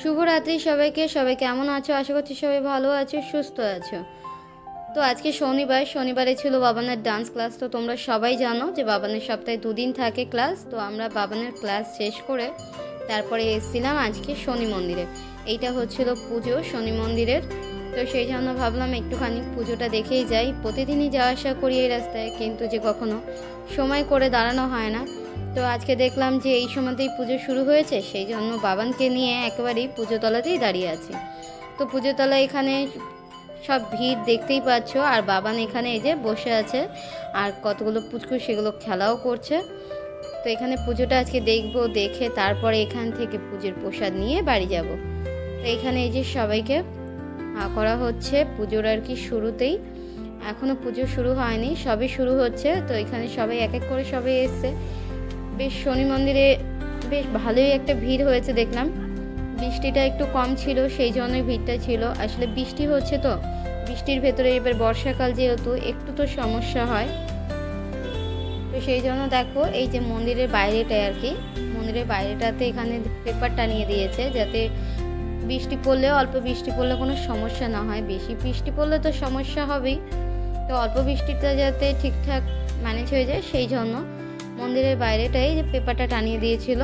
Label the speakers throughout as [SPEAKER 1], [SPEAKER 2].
[SPEAKER 1] শুভরাত্রি সবাইকে। সবাই কেমন আছো? আশা করছি সবাই ভালো আছো, সুস্থ আছো। তো আজকে শনিবার, শনিবারে ছিল বাবানের ডান্স ক্লাস তো তোমরা সবাই জানো যে বাবানের সপ্তাহে দুদিন থাকে ক্লাস তো আমরা বাবানের ক্লাস শেষ করে তারপরে এসেছিলাম আজকে শনি মন্দিরে। এইটা হচ্ছিল পুজো, শনি মন্দিরের। তো সেই জন্য ভাবলাম একটুখানি পুজোটা দেখেই যাই। প্রতিদিনই যাওয়া আসা করি এই রাস্তায়, কিন্তু যে কখনো সময় করে দাঁড়ানো হয় না। তো আজকে দেখলাম যে এই সময়তেই পুজো শুরু হয়েছে, সেই জন্য বাবানকে নিয়ে একেবারেই পুজোতলাতেই দাঁড়িয়ে আছি। তো পুজোতলা এখানে সব ভিড় দেখতেই পাচ্ছ, আর বাবান এখানে এই যে বসে আছে, আর কতগুলো পুচকু সেগুলো খেলাও করছে। তো এখানে পুজোটা আজকে দেখব, দেখে তারপরে এখান থেকে পুজোর প্রসাদ নিয়ে বাড়ি যাব। তো এখানে এই যে সবাইকে করা হচ্ছে পুজোর আর কি শুরুতেই। এখনও পুজো শুরু হয়নি, সবই শুরু হচ্ছে, তো এখানে সবাই এক এক করে সবাই এসছে। বেশ শনি মন্দিরে বেশ ভালোই একটা ভিড় হয়েছে দেখলাম। বৃষ্টিটা একটু কম ছিল, সেই জন্যই ভিড়টা ছিল। আসলে বৃষ্টি হচ্ছে তো, বৃষ্টির ভেতরে এবার বর্ষাকাল যেহেতু, একটু তো সমস্যা হয়। তো সেই জন্য দেখো, এই যে মন্দিরের বাইরেটায় আর কি, মন্দিরের বাইরেটাতে এখানে পেপার টানিয়ে দিয়েছে যাতে বৃষ্টি পড়লেও অল্প বৃষ্টি পড়লে কোনো সমস্যা না হয়। বেশি বৃষ্টি পড়লে তো সমস্যা হবেই। তো অল্প বৃষ্টিটা যাতে ঠিকঠাক ম্যানেজ হয়ে যায়, সেই জন্য মন্দিরের বাইরেটাই যে পেপারটা টানিয়ে দিয়েছিল।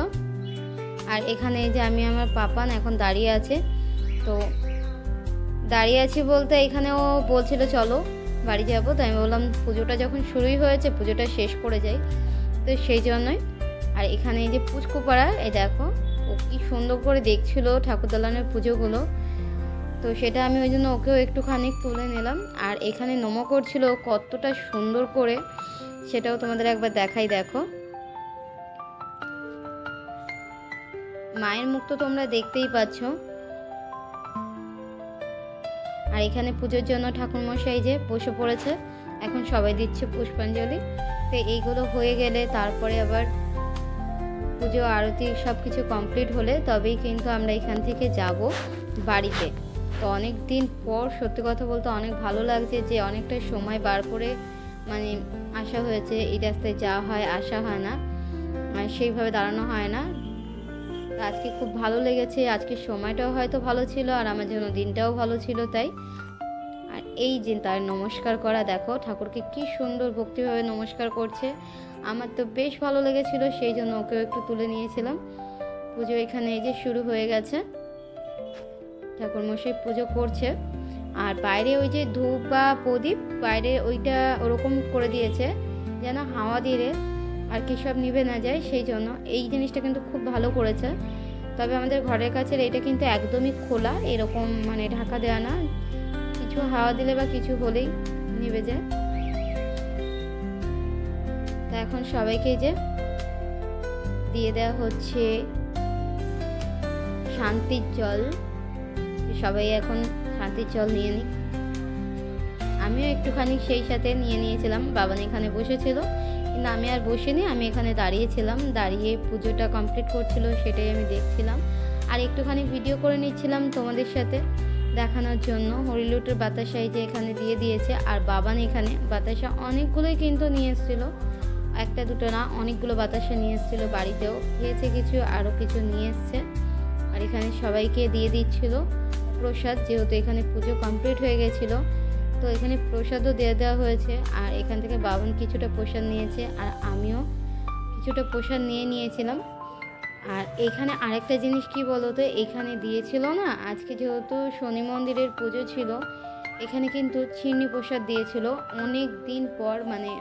[SPEAKER 1] আর এখানে যে আমি আমার পাপান এখন দাঁড়িয়ে আছে। তো দাঁড়িয়ে আছি বলতে এখানে ও বলছিল, চলো বাড়ি যাব। তো আমি বললাম, পুজোটা যখন শুরুই হয়েছে, পুজোটা শেষ করে যাই তো সেই জন্যই। আর এখানে এই যে পুচকু পাড়া এই দেখো, ও কি সুন্দর করে দেখছিল ঠাকুরদালানের পুজোগুলো। তো সেটা আমি ওই জন্য ওকেও একটুখানি তুলে নিলাম। আর এখানে নমো করছিল কতটা সুন্দর করে। সেটাও তোমাদের একবার দেখাই, দেখো। মায়ের মুখ তো তোমরা দেখতেই পাচ্ছ। আর এখানে পুজোর জন্য ঠাকুরমশাই যে বসে পড়েছে, এখন সবাই দিচ্ছে পুষ্পাঞ্জলি। তো এইগুলো হয়ে গেলে তারপরে আবার পুজো, আরতি সব কিছু কমপ্লিট হলে তবেই কিন্তু আমরা এখান থেকে যাব বাড়িতে। তো অনেক দিন পর, সত্যি কথা বলতে অনেক ভালো লাগছে যে অনেকটা সময় বার করে মানে আসা হয়েছে এই রাস্তায় যাওয়া হয়, আসা হয় না। আর সেইভাবে দাঁড়ানো হয় না। আজকে খুব ভালো লেগেছে, আজকে সময়টাও হয়তো ভালো ছিল আর আমার জন্য দিনটাও ভালো ছিল তাই। আর এই যে তার নমস্কার করা, দেখো, ঠাকুরকে কি সুন্দর ভক্তিভাবে নমস্কার করছে। আমার তো বেশ ভালো লেগেছিল, সেই জন্য ওকেও একটু তুলে নিয়েছিলাম। পুজো এখানে এই যে শুরু হয়ে গেছে। ঠাকুরমশাই পুজো করছে। আর বাইরে ওই যে ধূপ বা প্রদীপ, বাইরে ওইটা ওরকম করে দিয়েছে, যেন হাওয়া দিলে আর কি সব নিভে না যায়, সেই জন্য। এই জিনিসটা কিন্তু খুব ভালো করেছে। তবে আমাদের ঘরের কাছে এটা কিন্তু একদমই খোলা, এরকম মানে ঢাকা দেওয়া না। কিছু হাওয়া দিলে বা কিছু হলেই নিভে যায়। তা এখন সবাইকে যে দিয়ে দেওয়া হচ্ছে শান্তির জল। সবাই এখন শান্তির জল নিয়ে নিক আমিও একটুখানি সেই সাথে নিয়ে নিয়েছিলাম, বাবান এখানে বসেছিল। কিন্তু আমি আর বসিনি, আমি এখানে দাঁড়িয়েছিলাম, দাঁড়িয়ে পুজোটা কমপ্লিট করছিল সেটাই আমি দেখছিলাম। আর একটুখানি ভিডিও করে নিচ্ছিলাম তোমাদের সাথে দেখানোর জন্য। হরিলুটের বাতাসা এই যে এখানে দিয়ে দিয়েছে, আর বাবান এখানে বাতাসা অনেকগুলোই কিন্তু নিয়ে এসেছিল। একটা দুটো না, অনেকগুলো বাতাসা নিয়ে এসেছিল বাড়িতেও। খেয়েছে কিছু, আরও কিছু নিয়ে এসছে। আর এখানে সবাইকে দিয়ে দিচ্ছিল। প্রসাদ, যেহেতু এখানে পুজো কমপ্লিট হয়ে গেছিল, তো এখানে প্রসাদও দিয়ে দেওয়া হয়েছে। আর এখান থেকে বাবন কিছুটা প্রসাদ নিয়েছে, আর আমিও কিছুটা প্রসাদ নিয়ে নিয়েছিলাম। আর এখানে আরেকটা জিনিস কি বলো তো এখানে দিয়েছিল না, আজকে যেহেতু শনি মন্দিরের পুজো ছিল, এখানে কিন্তু চিনি প্রসাদ দিয়েছিল। অনেক দিন পর মানে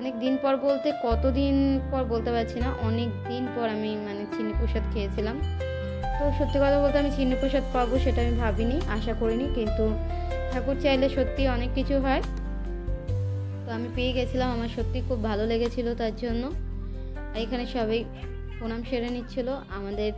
[SPEAKER 1] অনেক দিন পর বলতে কতদিন পর বলতে পারছি না, অনেক দিন পর আমি মানে চিনি প্রসাদ খেয়েছিলাম। তো সত্যি কথা বলতে আমি চিহ্নপ্রসাদ প্রসাদ পাবো সেটা আমি ভাবিনি, আশা করিনি, কিন্তু ঠাকুর চাইলে সত্যি অনেক কিছু হয়। তো আমি পেয়ে গেছিলাম, আমার সত্যি খুব ভালো লেগেছিল তার জন্য। এখানে সবাই প্রণাম সেরে নিচ্ছিল, আমাদের